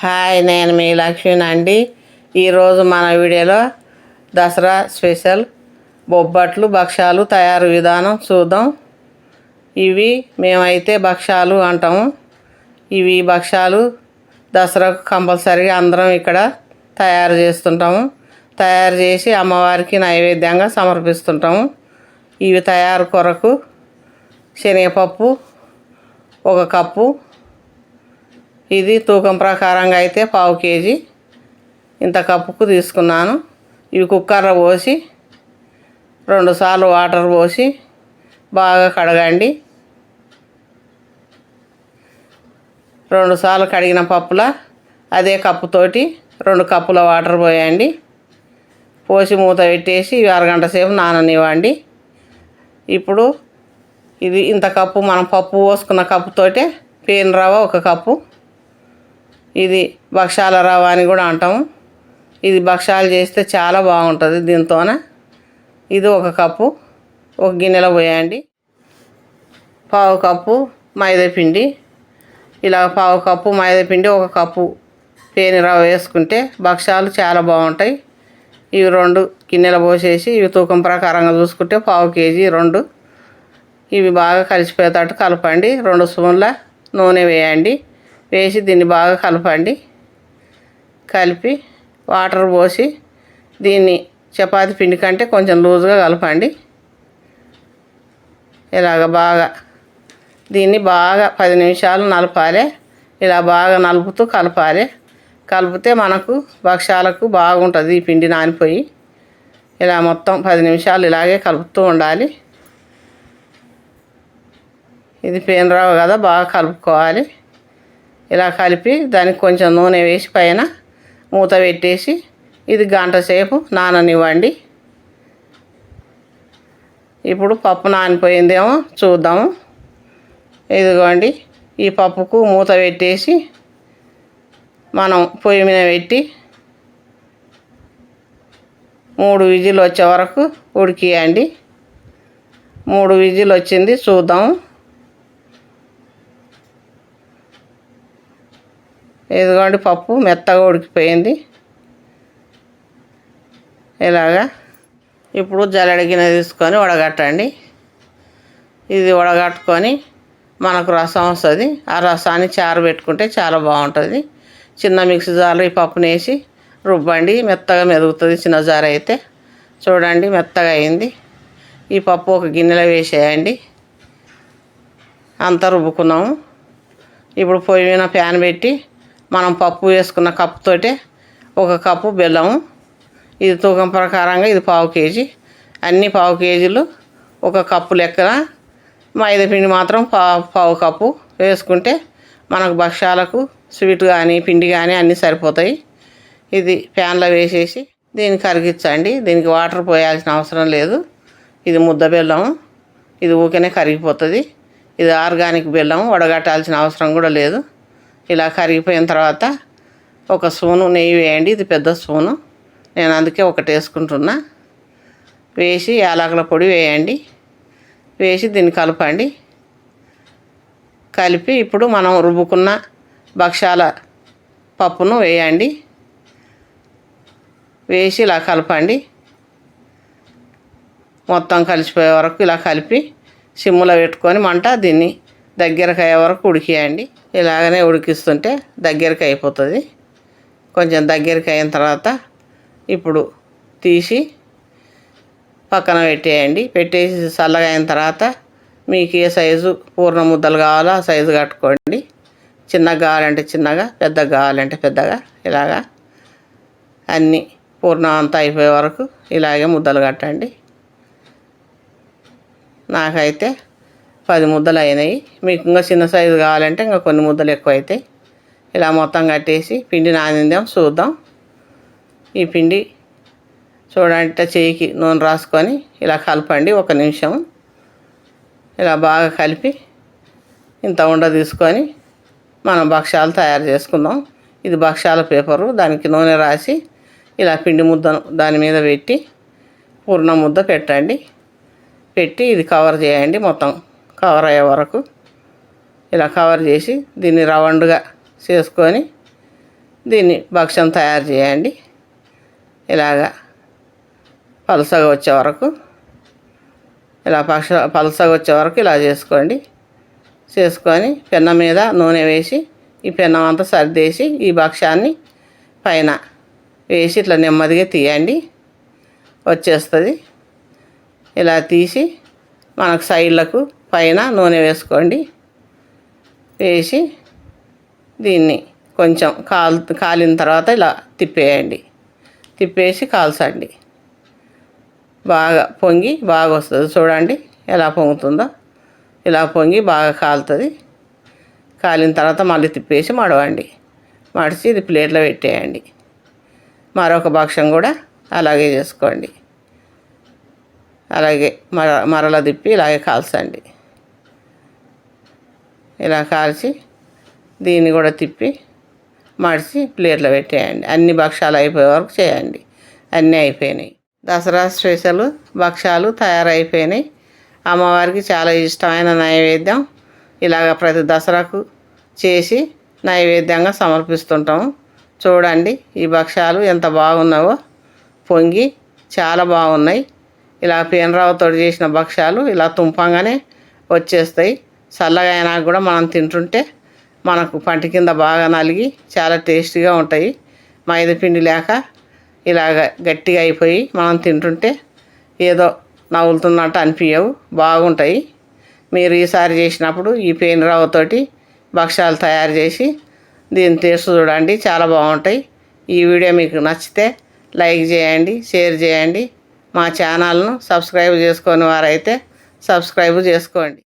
Hi నేను మీ లక్ష్మిని అండి ఈరోజు మన వీడియోలో దసరా స్పెషల్ బొబ్బట్లు భక్షాలు తయారు విధానం చూద్దాం. ఇవి మేమైతే భక్ష్యాలు అంటాము. ఇవి భక్ష్యాలు దసరాకు కంపల్సరీగా అందరం ఇక్కడ తయారు చేస్తుంటాము. తయారు చేసి అమ్మవారికి నైవేద్యంగా సమర్పిస్తుంటాము. ఇవి తయారు కొరకు శనగపప్పు ఒక కప్పు ఇది తూకం ప్రకారంగా అయితే పావు కేజీ. ఇంత కప్పుకు తీసుకున్నాను. ఇవి కుక్కర్లో పోసి రెండుసార్లు వాటర్ పోసి బాగా కడగండి. రెండుసార్లు కడిగిన పప్పుల అదే కప్పుతోటి రెండు కప్పుల వాటర్ పోయండి. పోసి మూత పెట్టేసి ఇవి అరగంట సేపు నాననివ్వండి. ఇప్పుడు ఇది ఇంత కప్పు మనం పప్పు పోసుకున్న కప్పుతోటే పేను రవ్వ ఒక కప్పు. ఇది భక్షాల రవ్వ అని కూడా అంటాము ఇది భక్షాలు చేస్తే చాలా బాగుంటుంది దీంతోన. ఇది ఒక కప్పు ఒక గిన్నెలో పోయండి. పావు కప్పు మైదాపిండి. ఇలా పావు కప్పు మైదాపిండి ఒక కప్పు పేని రవ్వ వేసుకుంటే భక్షాలు చాలా బాగుంటాయి. ఇవి రెండు గిన్నెలు పోసేసి ఇవి తూకం ప్రకారంగా చూసుకుంటే పావు కేజీ రెండు. ఇవి బాగా కలిసిపోయేటట్టు కలపండి. రెండు స్పూన్ల నూనె వేయండి. వేసి దీన్ని బాగా కలపండి. కలిపి వాటర్ పోసి దీన్ని చపాతి పిండి కంటే కొంచెం లూజుగా కలపండి. ఇలాగ బాగా దీన్ని బాగా పది నిమిషాలు నలపాలి. ఇలా బాగా నలుపుతూ కలపాలి. కలిపితే మనకు భక్షాలకు బాగుంటుంది ఈ పిండి నానిపోయి. ఇలా మొత్తం పది నిమిషాలు ఇలాగే కలుపుతూ ఉండాలి. ఇది పేనరావు కదా బాగా కలుపుకోవాలి. ఇలా కలిపి దానికి కొంచెం నూనె వేసి పైన మూత పెట్టేసి ఇది గంట సేపు నాననివ్వండి. ఇప్పుడు పప్పు నానిపోయిందేమో చూద్దాము. ఇదిగోండి ఈ పప్పుకు మూత పెట్టేసి మనం పొయ్యి మీద పెట్టి మూడు విజిల్ వచ్చే వరకు ఉడికియండి. మూడు విజిల్ వచ్చింది చూద్దాము. ఇదిగోండి పప్పు మెత్తగా ఉడికిపోయింది. ఇలాగా ఇప్పుడు జల్లెడ గిన్నె తీసుకొని వడగట్టండి. ఇది వడగట్టుకొని మనకు రసం వస్తుంది. ఆ రసాన్ని చారు పెట్టుకుంటే చాలా బాగుంటుంది. చిన్న మిక్సీ జార్లో ఈ పప్పుని వేసి రుబ్బండి మెత్తగా మెదుగుతుంది చిన్న జార్ అయితే. చూడండి మెత్తగా అయింది. ఈ పప్పు ఒక గిన్నెలో వేసేయండి. అంతా రుబ్బుకున్నాము. ఇప్పుడు పొయ్యి మీద ప్యాన్ పెట్టి మనం పప్పు వేసుకున్న కప్పుతోటే ఒక కప్పు బెల్లము. ఇది తూకం ప్రకారంగా ఇది పావు కేజీ. అన్ని పావు కేజీలు ఒక కప్పు లెక్కన మైదా పిండి మాత్రం పా పావు కప్పు వేసుకుంటే మనకు భక్ష్యాలకు స్వీట్ కానీ పిండి కానీ అన్నీ సరిపోతాయి. ఇది ప్యాన్లో వేసేసి దీన్ని కరిగించండి. దీనికి వాటర్ పోయాల్సిన అవసరం లేదు. ఇది ముద్ద బెల్లం ఇది ఊకనే కరిగిపోతుంది. ఇది ఆర్గానిక్ బెల్లం వడగట్టాల్సిన అవసరం కూడా లేదు. ఇలా కరిగిపోయిన తర్వాత ఒక స్పూను నెయ్యి వేయండి. ఇది పెద్ద స్పూను. నేను అందుకే ఒకటి వేసుకుంటున్నా. వేసి యాలకుల పొడి వేయండి. వేసి దీన్ని కలపండి. కలిపి ఇప్పుడు మనం రుబ్బుకున్న భక్షాల పప్పును వేయండి. వేసి ఇలా కలపండి. మొత్తం కలిసిపోయే వరకు ఇలా కలిపి సిమ్ములో పెట్టుకొని మంట దీన్ని దగ్గరకు అయ్యే వరకు ఉడికేయండి. ఇలాగనే ఉడికిస్తుంటే దగ్గరకి అయిపోతుంది. కొంచెం దగ్గరికి అయిన తర్వాత ఇప్పుడు తీసి పక్కన పెట్టేయండి. పెట్టేసి చల్లగా అయిన తర్వాత మీకు ఏ సైజు పూర్ణ ముద్దలు కావాలో ఆ సైజు కట్టుకోండి. చిన్నగా కావాలంటే చిన్నగా పెద్దగా కావాలంటే పెద్దగా ఇలాగా అన్నీ పూర్ణం అంతా అయిపోయే వరకు ఇలాగే ముద్దలు కట్టండి. నాకైతే పది ముద్దలు అయినాయి. మీకు ఇంకా చిన్న సైజు కావాలంటే ఇంకా కొన్ని ముద్దలు ఎక్కువ అవుతాయి ఇలా మొత్తం కట్టేసి పిండి నానిందాం చూద్దాం. ఈ పిండి చూడంటే చేయికి నూనె రాసుకొని ఇలా కలపండి ఒక నిమిషం. ఇలా బాగా కలిపి ఇంత ఉండ తీసుకొని మనం భక్ష్యాలు తయారు చేసుకుందాం. ఇది భక్ష్యాల పేపరు దానికి నూనె రాసి ఇలా పిండి ముద్దను దాని మీద పెట్టి పూర్ణ ముద్ద పెట్టండి. పెట్టి ఇది కవర్ చేయండి మొత్తం. కవర్ అయ్యే వరకు ఇలా కవర్ చేసి దీన్ని రౌండ్గా చేసుకొని దీన్ని భక్ష్యం తయారు చేయండి. ఇలాగా పలుసగా వచ్చే వరకు ఇలా పక్ష పలుసగా వచ్చే వరకు ఇలా చేసుకోండి. చేసుకొని పెన్న మీద నూనె వేసి ఈ పెన్నం అంతా సర్దేసి ఈ భక్ష్యాన్ని పైన వేసి ఇట్లా నెమ్మదిగా తీయండి. వచ్చేస్తుంది. ఇలా తీసి మనకు సైడ్లకు పైన నూనె వేసుకోండి. వేసి దీన్ని కొంచెం కాల్ కాలిన తర్వాత ఇలా తిప్పేయండి. తిప్పేసి కాల్చండి. బాగా పొంగి బాగా వస్తుంది. చూడండి ఎలా పొంగుతుందో. ఇలా పొంగి బాగా కాలుతుంది. కాలిన తర్వాత మళ్ళీ తిప్పేసి మడవండి. మడిచి ఇది ప్లేట్లో పెట్టేయండి. మరొక భక్షం కూడా అలాగే చేసుకోండి. అలాగే మర మరల తిప్పి ఇలాగే కాల్చండి. ఇలా కాల్చి దీన్ని కూడా తిప్పి మడిచి ప్లేట్లో పెట్టేయండి. అన్ని భక్షాలు అయిపోయే వరకు చేయండి. అన్నీ అయిపోయినాయి. దసరా స్పెషల్ భక్షాలు తయారైపోయినాయి. అమ్మవారికి చాలా ఇష్టమైన నైవేద్యం ఇలాగ ప్రతి దసరాకు చేసి నైవేద్యంగా సమర్పిస్తుంటాము. చూడండి ఈ భక్షాలు ఎంత బాగున్నావో. పొంగి చాలా బాగున్నాయి. ఇలా పేనరావుతో చేసిన భక్షాలు ఇలా తుంపంగానే వచ్చేస్తాయి. చల్లగా అయినా కూడా మనం తింటుంటే మనకు పంట కింద బాగా నలిగి చాలా టేస్టీగా ఉంటాయి. మైదా పిండి లేక ఇలాగ గట్టిగా అయిపోయి మనం తింటుంటే ఏదో నవ్వులుతున్నట్టు అనిపించవు బాగుంటాయి. మీరు ఈసారి చేసినప్పుడు ఈ పేనరావుతోటి భక్ష్యాలు తయారు చేసి దీన్ని టేస్ట్ చూడండి చాలా బాగుంటాయి. ఈ వీడియో మీకు నచ్చితే లైక్ చేయండి షేర్ చేయండి. మా ఛానల్ను సబ్స్క్రైబ్ చేసుకొని వారైతే సబ్స్క్రైబ్ చేసుకోండి.